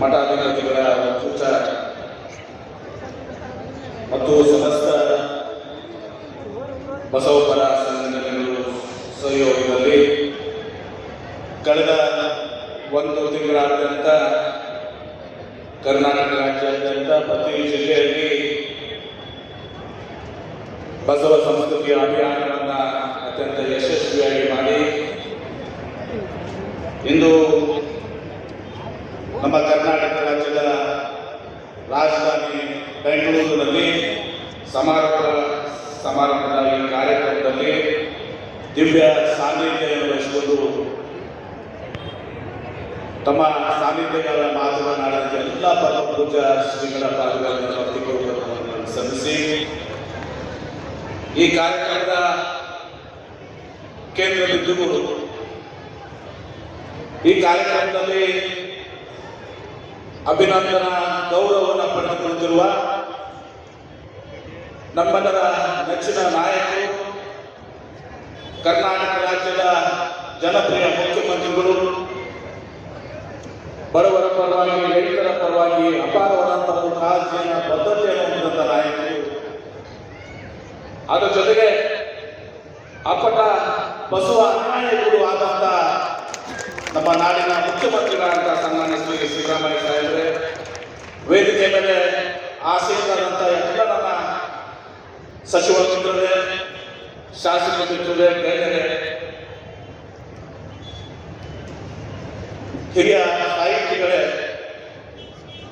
ಮಠಾಧಿಪತಿಗಳ ಒಕ್ಕೂಟ ಮತ್ತು ಸಮಸ್ತ ಬಸವಪರ ಸಂಘಟನೆಗಳು ಸಹಯೋಗದಲ್ಲಿ ಕಳೆದ ಒಂದು ತಿಂಗಳಾದ್ಯಂತ ಕರ್ನಾಟಕ ರಾಜ್ಯಾದ್ಯಂತ ಪ್ರತಿ ಜಿಲ್ಲೆಯಲ್ಲಿ ಬಸವ ಸಂಸ್ಕೃತಿಯ ಅಭಿಯಾನವನ್ನು ಅತ್ಯಂತ ಯಶಸ್ವಿಯಾಗಿ ಮಾಡಿ. ಇಂದು ನಮ್ಮ ಕರ್ನಾಟಕ ರಾಜ್ಯದ ರಾಜಧಾನಿ ಬೆಂಗಳೂರಿನಲ್ಲಿ ಸಮಾರೋಪ ಸಮಾರಂಭದ ಈ ಕಾರ್ಯಕ್ರಮದಲ್ಲಿ ದಿವ್ಯ ಸಾನ್ನಿಧ್ಯವನ್ನು ವಹಿಸಿಕೊಂಡು ತಮ್ಮ ಸಾನ್ನಿಧ್ಯಗಳ ಮಾತನಾಡಿದ ಎಲ್ಲ ಪರಮ ಪೂಜಾ ಶ್ರೀಗಳ ಪಾದಗಳನ್ನು ಸಲ್ಲಿಸಿ ಈ ಕಾರ್ಯಕ್ರಮದ ಕೇಂದ್ರ ಬಿಂದುಗಳು ಈ ಕಾರ್ಯಕ್ರಮದಲ್ಲಿ ಅಭಿನಂದನಾ ಗೌರವವನ್ನು ಪಡೆದುಕೊಳ್ಳುತ್ತಿರುವ ನಮ್ಮೆಲ್ಲರ ನೆಚ್ಚಿನ ನಾಯಕರು, ಕರ್ನಾಟಕ ರಾಜ್ಯದ ಜನಪ್ರಿಯ ಮುಖ್ಯಮಂತ್ರಿಗಳು, ಬಡವರ ಪರವಾಗಿ, ರೈತರ ಪರವಾಗಿ ಅಪಾರವಾದಂತಹ ಕಾಳಜಿಯನ್ನು, ಬದ್ಧತೆಯನ್ನು ಹೊಂದಿದಂತ ನಾಯಕರು. ಅದರ ಜೊತೆಗೆ ಅಪಟ ಬಸವ ಅನ್ಯಾಯಗಳು ಆದಂಥ ನಮ್ಮ ನಾಡಿನ ಮುಖ್ಯಮಂತ್ರಿಗಳಾದಂಥ ಸನ್ಮಾನ್ಯ ಸಿದ್ದರಾಮಯ್ಯ ಸಾಹೇಬ್ರೆ, ವೇದಿಕೆ ಮೇಲೆ ಆಸೀನರಾದಂಥ ಎಲ್ಲ ನನ್ನ ಸಚಿವ ಮಿತ್ರರೇ ಶಾಸಕ ಮಿತ್ರರೇ ಗಣ್ಯರೇ ಹಿರಿಯ ಸಾಹಿತಿಗಳೇ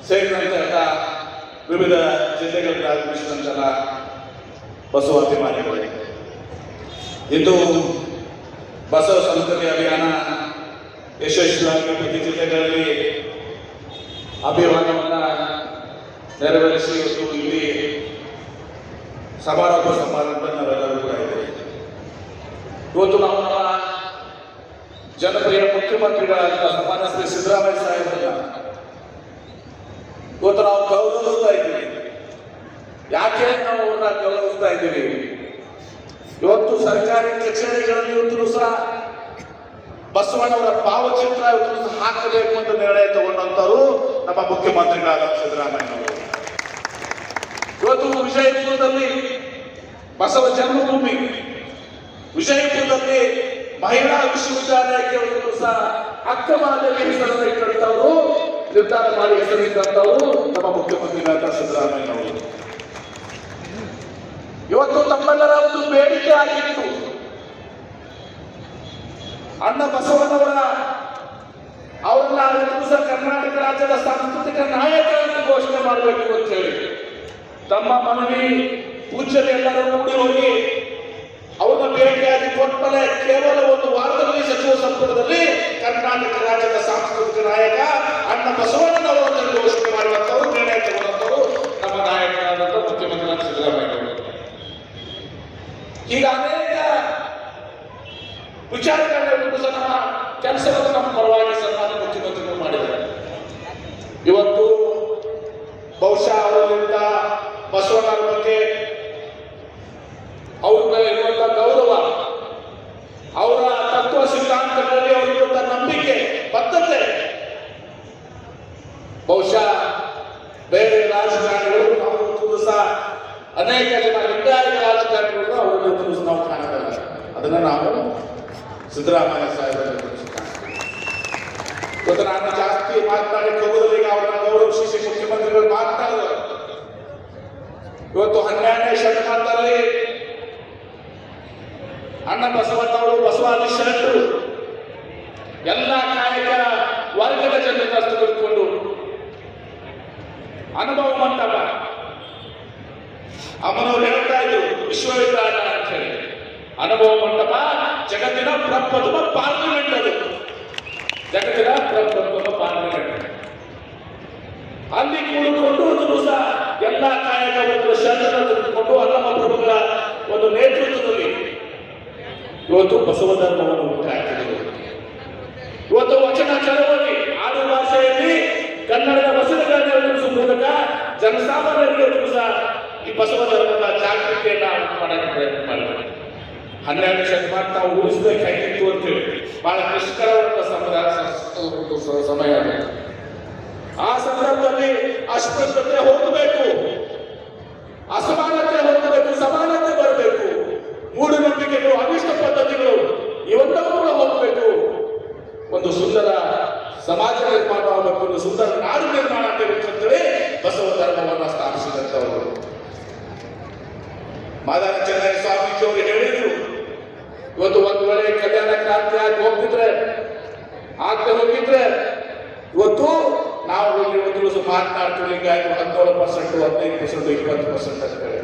ಸೇರಿದಂತೆ ಎಲ್ಲ ವಿವಿಧ ಜಿಲ್ಲೆಗಳಿಂದ ಆಗಮಿಸಿದಂತೆಲ್ಲ ಬಸವ ಅಭಿಮಾನಿಗಳೇ ಇದು ಬಸವ ಸಂಸ್ಕೃತಿ ಅಭಿಯಾನ ಯಶಸ್ವಿಯಾಗಿ ಪ್ರತಿ ಜಿಲ್ಲೆಗಳಲ್ಲಿ ಅಭಿಯಾನವನ್ನು ನೆರವೇರಿಸಿ ಇಲ್ಲಿ ಸಮಾರೋಪ ಸಮಾರಂಭ ನಾವೆಲ್ಲರೂ ಕೂಡ ಇದ್ದೇವೆ ಇವತ್ತು ನಾವು ನಮ್ಮ ಜನಪ್ರಿಯ ಮುಖ್ಯಮಂತ್ರಿಗಳಾದ ಸಮಾನ ಶ್ರೀ ಸಿದ್ದರಾಮಯ್ಯ ಸಾಹೇಬರನ್ನ ಇವತ್ತು ನಾವು ಗೌರವಿಸ್ತಾ ಇದ್ದೀವಿ. ಯಾಕೆ ನಾವು ಅವ್ರನ್ನ ಗೌರವಿಸ್ತಾ ಇದ್ದೀವಿ? ಇವತ್ತು ಸರ್ಕಾರಿ ಕಚೇರಿಗಳಲ್ಲಿ ಇವತ್ತು ಸಹ ಬಸವಣ್ಣವರ ಭಾವಚಿತ್ರ ಇವತ್ತು ಹಾಕಬೇಕು ಅಂತ ನಿರ್ಣಯ ತಗೊಂಡಂತವರು ನಮ್ಮ ಮುಖ್ಯಮಂತ್ರಿಗಳಾದ ಸಿದ್ದರಾಮಯ್ಯನವರು ಇವತ್ತು ವಿಜಯಪುರದಲ್ಲಿ ಬಸವ ಜನ್ಮಭೂಮಿ. ವಿಜಯಪುರದಲ್ಲಿ ಮಹಿಳಾ ವಿಶ್ವವಿದ್ಯಾಲಯಕ್ಕೆ ಒಂದು ಸಹ ಅಕ್ಕಮಾದಲ್ಲಿ ಹೆಸರನ್ನು ಇಟ್ಟಂತವರು ನಿರ್ಧಾರ ಮಾಡಿ ಹೆಸರಿದ್ದಂತವರು ನಮ್ಮ ಮುಖ್ಯಮಂತ್ರಿಗಳಾದ ಸಿದ್ದರಾಮಯ್ಯನವರು ಇವತ್ತು ತಮ್ಮೆಲ್ಲರ ಒಂದು ಬೇಡಿಕೆ ಆಗಿತ್ತು. ಅಣ್ಣ ಬಸವನವರ ಅವರನ್ನ ಕರ್ನಾಟಕ ರಾಜ್ಯದ ಸಾಂಸ್ಕೃತಿಕ ನಾಯಕರನ್ನು ಘೋಷಣೆ ಮಾಡಬೇಕು ಅಂತ ಹೇಳಿ ತಮ್ಮ ಮನವಿ ಪೂಜ್ಯ ಎಲ್ಲರೂ ಕೂಡಿ ಹೋಗಿ ಅವನ ಭೇಟಿಯಾಗಿ ಕೊಟ್ಟಲೆ ಕೇವಲ ಒಂದು ವಾರದಲ್ಲಿ ಸಚಿವ ಸಂಪುಟದಲ್ಲಿ ಕರ್ನಾಟಕ ರಾಜ್ಯದ ಸಾಂಸ್ಕೃತಿಕ ನಾಯಕ ಅಣ್ಣ ಬಸವಣ್ಣನವರನ್ನು ಘೋಷಣೆ ಮಾಡುವಂತವರು ನಿರ್ಣಯ ತಗೊಂಡವರು ನಮ್ಮ ನಾಯಕರಾದಂಥ ಮುಖ್ಯಮಂತ್ರಿ ಸಿದ್ದರಾಮಯ್ಯ ಅವರು ಈಗ ಅನೇಕ ವಿಚಾರಗಳನ್ನ ಸಹ ನಮ್ಮ ಕೆಲಸವನ್ನು ನಮ್ಮ ಪರವಾಗಿ ಸನ್ಮಾನ್ಯ ಮುಖ್ಯಮಂತ್ರಿಗಳು ಮಾಡಿದ್ದಾರೆ ಇವತ್ತು ಬಹುಶಃ ಅವರಿಂದ ಬಸವಣ್ಣರ ಬಗ್ಗೆ ಅವ್ರ ಮೇಲೆ ಇರುವಂತ ಗೌರವ ಅವರ ತತ್ವ ಸಿದ್ಧಾಂತಗಳಲ್ಲಿ ಅವರಿರುವಂತ ನಂಬಿಕೆ ಬದ್ಧತೆ ಬಹುಶಃ ಬೇರೆ ರಾಜಕಾರಣಿಗಳು ನಾವು ಸಹ ಅನೇಕ ಜನ ಲಿಂಗಾಯತ ರಾಜಕಾರಣಿಗಳು ಇವತ್ತು ಸಹ ನಾವು ಕಾಣ್ತಾ ಅದನ್ನ ನಾವು ಸಿದ್ದರಾಮಯ್ಯ ಸಾಹೇಬರ ಇವತ್ತು ನಾನು ಜಾಸ್ತಿ ಮಾತನಾಡಕ್ಕೆ ಹೋಗೋದಿಲ್ಲ ಈಗ ಅವರನ್ನ ಗೌರವಿಸಿ ಮುಖ್ಯಮಂತ್ರಿಗಳು ಮಾತನಾಡಿದರು ಇವತ್ತು ಹನ್ನೆರಡನೇ ಶತಮಾನದಲ್ಲಿ ಅಣ್ಣ ಬಸವಣ್ಣವರು ಬಸವಾದಿ ಶರಣರು ಎಲ್ಲ ಕಾಯಕ ವರ್ಗದ ಜನರನ್ನು ತೆಗೆದುಕೊಂಡು ಅನುಭವ ಮಂಟಪ. ಅಮ್ಮನವ್ರು ಹೇಳ್ತಾ ಇದ್ರು, ವಿಶ್ವವಿದ್ಯಾಲಯ ಅಂತ ಹೇಳಿ. ಅನುಭವ ಮಂಟಪ ಜಗತ್ತಿನ ಪ್ರಪ್ರಥಮ ಪಾರ್ಲಿಮೆಂಟ್ ಅದು. ಜಗತ್ತಿನ ಪ್ರಪ್ರಥಮ ಪಾರ್ಲಿಮೆಂಟ್. ಅಲ್ಲಿ ಕೂಡಿಕೊಂಡು ಒಂದು ಸಹ ಎಲ್ಲ ಕಾಯಕ ಒಂದು ಶರಣ ತೆಗೆದುಕೊಂಡು ಅಲ್ಲಮ್ಮ ಪ್ರಭುಗಳ ಒಂದು ನೇತೃತ್ವದಲ್ಲಿ ಇವತ್ತು ಬಸವ ಧರ್ಮವನ್ನು ಜನಸಾಮಾನ್ಯರಿಗೆ ಸಹ ಈ ಬಸವ ಧರ್ಮದ ಜಾಗೃತಿಯನ್ನ ಮಾಡಕ್ಕೆ ಪ್ರಯತ್ನ ಮಾಡಿದ್ದಾರೆ ಹನ್ನೆರಡು ಶತಮಾನ ತಾವು ಉಳಿಸಬೇಕಾಗಿತ್ತು ಅಂತೇಳಿ. ಬಹಳ ದುಷ್ಕರವಾದ ಸಮಯ ಸಮಯ ಆ ಸಂದರ್ಭದಲ್ಲಿ ಅಸ್ಪೃಶ್ಯತೆ ಹೋಗಬೇಕು ಅಸಮಾನತೆ ಹೋಗಬೇಕು ಸಮಾನತೆ ಬರಬೇಕು ಮೂಢನಂಬಿಕೆಗಳು ಅನಿಷ್ಟ ಪದ್ಧತಿಗಳು ಇವೆಲ್ಲವೂ ಕೂಡ ಹೋಗಬೇಕು ಒಂದು ಸುಂದರ ಸಮಾಜ ನಿರ್ಮಾಣ ಆಗಬೇಕು ಒಂದು ಸುಂದರ ನಾಡು ನಿರ್ಮಾಣ ಆಗಬೇಕು ಅಂತೇಳಿ ಬಸವ ಧರ್ಮವನ್ನು ಸ್ಥಾಪಿಸಿದಂಥವರು ಮಾದಾನ ಚೆನ್ನೈ ಸ್ವಾಮೀಜಿ ಅವರು ಹೇಳಿದ್ರು ಇವತ್ತು ಒಂದು ವೇಳೆ ಕಲ್ಯಾಣ ಕ್ರಾಂತಿ ಆಗಿ ಹೋಗಿದ್ರೆ ಆಗ್ತಾ ಹೋಗಿದ್ರೆ ಇವತ್ತು ನಾವು ಇಲ್ಲಿ ದಿವಸ ಮಾತನಾಡ್ತೀವಿ ಹೀಗಾಗಿ ಹದಿನೇಳು ಪರ್ಸೆಂಟ್, ಹದಿನೈದು ಪರ್ಸೆಂಟ್, ಇಪ್ಪತ್ತು ಪರ್ಸೆಂಟ್ ಅಂತ ಹೇಳಿ.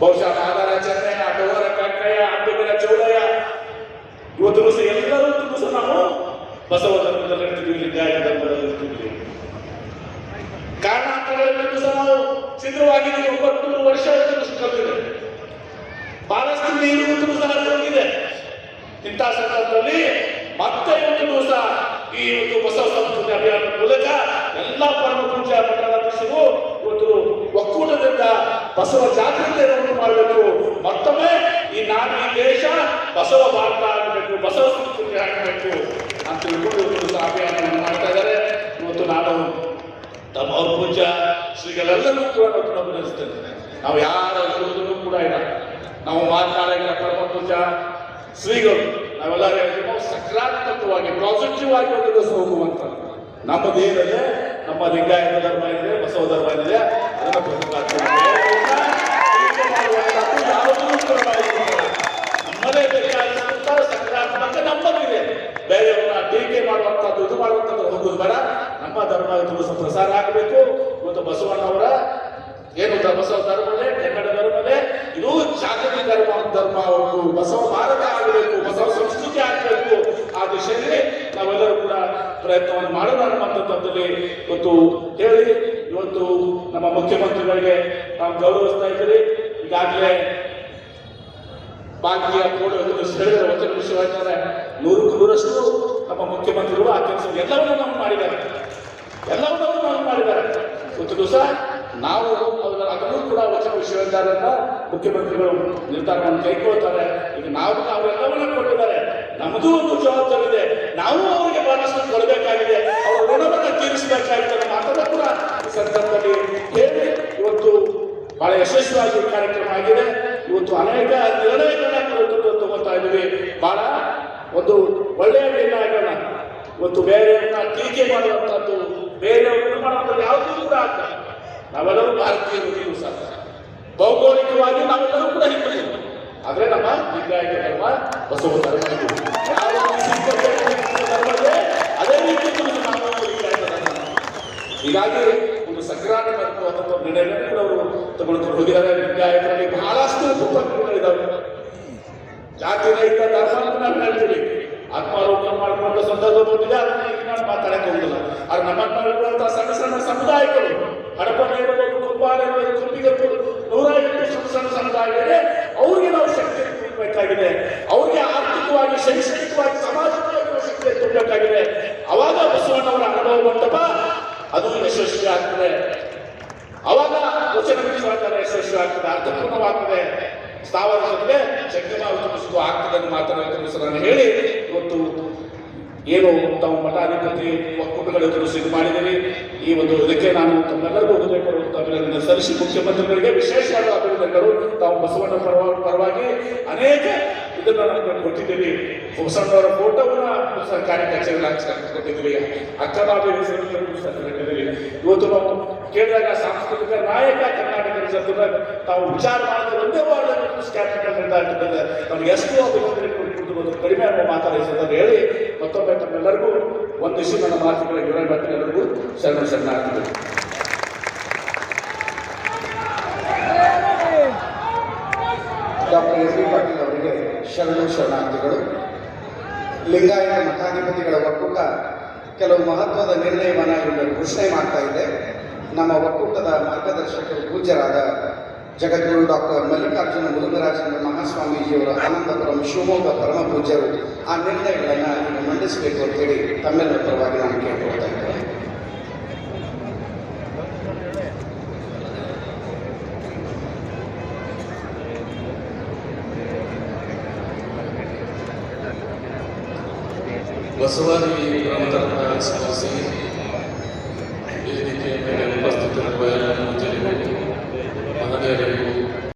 ಬಹುಶಃ ಆಧಾರ ಚೆನ್ನೈ ಅಟೋರ ಕಕ್ಕಯ್ಯ ಅಂಬಿಗರ ಚೌಡಯ್ಯ, ಇವತ್ತು ದಿವಸ ಎಲ್ಲರೂ ದಿವಸ ನಾವು ಬಸವ ಧರ್ಮದಲ್ಲಿ ಇರ್ತೀವಿ ಲಿಂಗಾಯತ ಧರ್ಮದಲ್ಲಿ ಇರ್ತೀವಿ ಕಾರಣಾಂತರಗಳಲ್ಲಿ ದಿವಸ ನಾವು ಸಿದ್ಧವಾಗಿದ್ದೀವಿ ಒಂಬತ್ತು ವರ್ಷ ಬಹಳಷ್ಟು ನೀರು ಸಹ ಹೋಗಿದೆ. ಇಂಥ ಸಂದರ್ಭದಲ್ಲಿ ಮತ್ತೆ ಇವತ್ತು ದಿವಸ ಈ ಒಂದು ಬಸವ ಸಂಸ್ಕೃತಿ ಅಭಿಯಾನದ ಮೂಲಕ ಎಲ್ಲ ಪರಮ ಪೂಜಾ ಮಠಾಧೀಶರು ಒಂದು ಒಕ್ಕೂಟದಿಂದ ಬಸವ ಜಾಗೃತಿಯನ್ನು ಉಂಟು ಮಾಡಬೇಕು. ಮತ್ತೊಮ್ಮೆ ಈ ನಾನು ಈ ದೇಶ ಬಸವ ಭಾರತ ಆಗಬೇಕು, ಬಸವ ಸಂಸ್ಕೃತಿ ಆಗಬೇಕು ಅಂತ ತಿಳ್ಕೊಂಡು ಇವತ್ತು ದಿವಸ ಅಭಿಯಾನವನ್ನು ಮಾಡ್ತಾ ಇದ್ದಾರೆ. ಇವತ್ತು ನಾನು ತಮ್ಮ ಅವ್ರ ಶ್ರೀಗಳೆಲ್ಲರೂ ಕೂಡ ನಾವು ಯಾರ ಕೂಡ ಇಲ್ಲ. ನಾವು ಮಾತನಾಡಿದ ಪರಮ ಪೂಜ ಶ್ರೀಗಳು ನಾವೆಲ್ಲರೂ ಸಕಾರಾತ್ಮಕವಾಗಿ ಪಾಸಿಟಿವ್ ಆಗಿ ದಿವಸ ಹೋಗುವಂತ ನಮ್ಮದೇನಿದೆ ನಮ್ಮ ಲಿಂಗಾಯತ ಧರ್ಮ ಇದೆ ಬಸವ ಧರ್ಮ ಇದೆ ಅದನ್ನು ಪ್ರತಿಪಾದನೆ ಮಾಡುವಂತದ್ದು ಯಾವುದೂ ಕೂಡ ನಾವು ಇಲ್ಲ. ನಮ್ಮದೇ ಬೇಕಾದಂತ ಸಕಾರಾತ್ಮಕ ನಮ್ಮದಿದೆ ಬೇರೆಯವರ ಟೀಕೆ ಮಾಡುವಂತದ್ದು ಇದು ಮಾಡುವಂತದ್ದು ಹೋಗುದು ಬೇಡ ನಮ್ಮ ಧರ್ಮ ಇವತ್ತು ಪ್ರಸಾರ ಆಗಬೇಕು ಇವತ್ತು ಬಸವಣ್ಣವರ ಏನು ದ- ಬಸವ ಧರ್ಮವೇ ಕನ್ನಡ ಧರ್ಮವೇ ಇದು ಜಾಗತಿಕ ಧರ್ಮ ಧರ್ಮ ಆಗಬೇಕು ಬಸವ ಭಾರತ ಆಗಬೇಕು ಬಸವ ಸಂಸ್ಕೃತಿ ಆಗಬೇಕು ಆ ದಿಶೆಯಲ್ಲಿ ನಾವೆಲ್ಲರೂ ಕೂಡ ಪ್ರಯತ್ನವನ್ನು ಅನ್ನುವಂಥದ್ದಲ್ಲಿ ಇವತ್ತು ಹೇಳಿ, ಇವತ್ತು ನಮ್ಮ ಮುಖ್ಯಮಂತ್ರಿಗಳಿಗೆ ನಾವು ಗೌರವಿಸ್ತಾ ಇದ್ದೀರಿ ಈಗಾಗಲೇ ಬಾಕಿಯ ಕೂಡ ಹೇಳಿದ ವಚನ ವಿಷಯವಾಗಿದ್ದಾರೆ ನೂರಕ್ಕೂ ನೂರಷ್ಟು ನಮ್ಮ ಮುಖ್ಯಮಂತ್ರಿಗಳು ಆ ಕೆಲಸ ಎಲ್ಲವನ್ನೂ ನಾವು ಮಾಡಿದ್ದಾರೆ. ಎಲ್ಲವನ್ನೂ ನಾವು ಮಾಡಿದ್ದಾರೆ. ಇವತ್ತು ದಿವಸ ನಾವು ಅದನ್ನು ಕೂಡ ವಚನ ವಿಶ್ವವಿದ್ಯಾಲಯದ ಮುಖ್ಯಮಂತ್ರಿಗಳು ನಿರ್ಧಾರವನ್ನು ಕೈಗೊಳ್ತಾರೆ. ಈಗ ನಾವು ಅವರೆಲ್ಲವನ್ನೂ ಕೊಟ್ಟಿದ್ದಾರೆ. ನಮ್ಮದು ಒಂದು ಜವಾಬ್ದಾರಿ ಇದೆ ನಾವು ಅವರಿಗೆ ಬಹಳಷ್ಟು ಕೊಡಬೇಕಾಗಿದೆ. ಅವರ ಋಣವನ್ನು ತೀರಿಸಬೇಕಾಗಿದೆ ಅನ್ನೋ ಮಾತನ್ನು ಕೂಡ ಈ ಸಂದರ್ಭದಲ್ಲಿ ಹೇಳಿ, ಇವತ್ತು ಬಹಳ ಯಶಸ್ವಿಯಾಗಿ ಕಾರ್ಯಕ್ರಮ ಆಗಿದೆ. ಇವತ್ತು ಅನೇಕ ನಿರ್ಣಯಗಳನ್ನು ತಗೋತಾ ಇದ್ದೀವಿ. ಬಹಳ ಒಂದು ಒಳ್ಳೆಯ ನಿರ್ಣಯಗಳನ್ನ ಇವತ್ತು ಬೇರೆಯವ್ರನ್ನ ಟೀಕೆ ಮಾಡುವಂಥದ್ದು ಬೇರೆಯವ್ರನ್ನ ಮಾಡುವಂಥದ್ದು ಯಾವುದೂ ಕೂಡ ಆಗ್ತದೆ ನಾವೆಲ್ಲರೂ ಭಾರತೀಯರು ನೀವು ಸಹ. ಭೌಗೋಳಿಕವಾಗಿ ನಾವೆಲ್ಲರೂ ಕೂಡ ಹಿಂದೆ ಆದರೆ ನಮ್ಮ ಲಿಂಗಾಯತ ಧರ್ಮ ಬಸವ ಧರ್ಮ ಇದು. ಯಾವ ರೀತಿ ಸಿದ್ಧತೆ ಧರ್ಮ ಇದೆ, ಅದೇ ರೀತಿ ನಾವು ಲಿಂಗಾಯತ ಧರ್ಮ ಹೀಗಾಗಿ ಒಂದು ಸಕಾರಾತ್ಮಕವಾದಂಥ ನಿರ್ಣಯವನ್ನು ಕೂಡ ಅವರು ತಗೊಳ್ಕೊಂಡು ಹೋಗಿದ್ದಾರೆ ಲಿಂಗಾಯತರಲ್ಲಿ ಬಹಳಷ್ಟು ಉಪಕ್ರಮಗಳಿದ್ದಾವೆ ಜಾತಿ ರಹಿತ ಧರ್ಮ ಅಂತ ನಾವು ಹೇಳ್ತೀವಿ ಆತ್ಮಾರೋಪಣ ಮಾಡುವಂತ ಈಗ ನಾನು ಮಾತಾಡಕ್ಕೆ ಹೋಗುದಿಲ್ಲ ಆದ್ರೆ ನಮ್ಮಲ್ಲಿರುವಂತಹ ಸಣ್ಣ ಸಣ್ಣ ಸಮುದಾಯಗಳು ಹಡಪನೆ ಇರಬಹುದು ಕುಂಬಾರ ಇರಬಹುದು ಕುಂಬಿಗರು ನೂರ ಸಣ್ಣ ಸಣ್ಣ ಸಮುದಾಯಗಳಿದೆ ಅವ್ರಿಗೆ ನಾವು ಶಕ್ತಿ ತುಂಬಬೇಕಾಗಿದೆ. ಅವ್ರಿಗೆ ಆರ್ಥಿಕವಾಗಿ, ಶೈಕ್ಷಣಿಕವಾಗಿ, ಸಾಮಾಜಿಕವಾಗಿ ಶಕ್ತಿ ತುಂಬಬೇಕಾಗಿದೆ. ಅವಾಗ ಬಸವಣ್ಣವರ ಅನುಭವ ಮಂಟಪ ಅದು ಯಶಸ್ವಿ ಆಗ್ತದೆ. ಅವಾಗ ವಚನ ವಿಶ್ವಾಚಾರ ಯಶಸ್ವಿ ಆಗ್ತದೆ, ಅರ್ಥಪೂರ್ಣವಾಗ್ತದೆ. ಸ್ಥಾವರ ಜೊತೆಗೆ ಜಂಗಮ ಉತ್ತಮಿಸುವುದು ಆಗ್ತದೆ ಮಾತನ್ನು ನಾನು ಹೇಳಿ, ಇವತ್ತು ಏನು ತಾವು ಮಠಾಧಿಪತಿ ಒಕ್ಕೂಟಗಳ ಸಿದ್ಧ ಮಾಡಿದ್ದೀರಿ. ಈ ಒಂದು ಇದಕ್ಕೆ ನಾನು ತಮ್ಮೆಲ್ಲರಿಗೂ ಅಭಿನಂದನೆ ಸಲ್ಲಿಸಿ. ಮುಖ್ಯಮಂತ್ರಿಗಳಿಗೆ ವಿಶೇಷವಾದ ಅಭಿನಂದನೆಗಳು. ತಾವು ಬಸವಣ್ಣ ಪರವಾಗಿ ಪರವಾಗಿ ಅನೇಕ ಇದನ್ನ ನಮಗೆ ಕೊಟ್ಟಿದ್ದೀವಿ. ಬಸವಣ್ಣವರ ಫೋಟೋವನ್ನ ಸರ್ಕಾರಿ ಕಚೇರಿ ಕೊಟ್ಟಿದ್ದೀವಿ. ಅಕ್ಕಬಾಬಿ ಕೊಟ್ಟಿದ್ದೀವಿ ಇವತ್ತು ನಾವು ಕೇಳಿದಾಗ ಸಾಂಸ್ಕೃತಿಕ ನಾಯಕ ಕರ್ನಾಟಕ ಜೊತೆ ತಾವು ವಿಚಾರ ಮಾಡಿದ ಒಂದೇ ವಾರದಲ್ಲಿ ಕ್ಯಾಪಿಟಲ್ ನಮಗೆ ಎಷ್ಟು ಅಭಿನಂದನೆ ಕೊಟ್ಟು ಕಡಿಮೆ ಅನ್ನೋ ಮಾತಾಡಿಸಿದ್ರೆ ಹೇಳಿ ಒಂದಿಷ್ಟು ನನ್ನ ಮಾತುಗಳ ವಿವರ ಎಲ್ಲರಿಗೂ ಶರಣ ಡಾಕ್ಟರ್ ಎಸ್ ಬಿ ಪಾಟೀಲ್ ಅವರಿಗೆ ಶರಣು ಶರಣಾರ್ಥಿಗಳು. ಲಿಂಗಾಯತ ಮಠಾಧಿಪತಿಗಳ ಒಕ್ಕೂಟ ಕೆಲವು ಮಹತ್ವದ ನಿರ್ಣಯವನ್ನು ಇಲ್ಲಿ ಘೋಷಣೆ ಮಾಡ್ತಾ ಇದೆ. ನಮ್ಮ ಒಕ್ಕೂಟದ ಮಾರ್ಗದರ್ಶಕರು ಪೂಜ್ಯರಾದ ಜಗದ್ಗುರು ಡಾಕ್ಟರ್ ಮಲ್ಲಿಕಾರ್ಜುನ ಮುರುಘರಾಜೇಂದ್ರ ಮಹಾಸ್ವಾಮೀಜಿಯವರ ಆನಂದಪುರಂ ಶಿವಮೊಗ್ಗ ಪರಮ ಪೂಜ್ಯರು ಆ ನಿರ್ಣಯಗಳನ್ನು ಈಗ ಮಂಡಿಸಬೇಕು ಅಂತೇಳಿ ತಮ್ಮೆಲ್ಲರ ಪರವಾಗಿ ನಾನು ಕೇಳ್ಕೊಳ್ತಾ ಇದ್ದೇನೆ ಬಸವಾದಿ ಬ್ರಹ್ಮಧರ್ಮ ಸ್ಮರಿಸಿ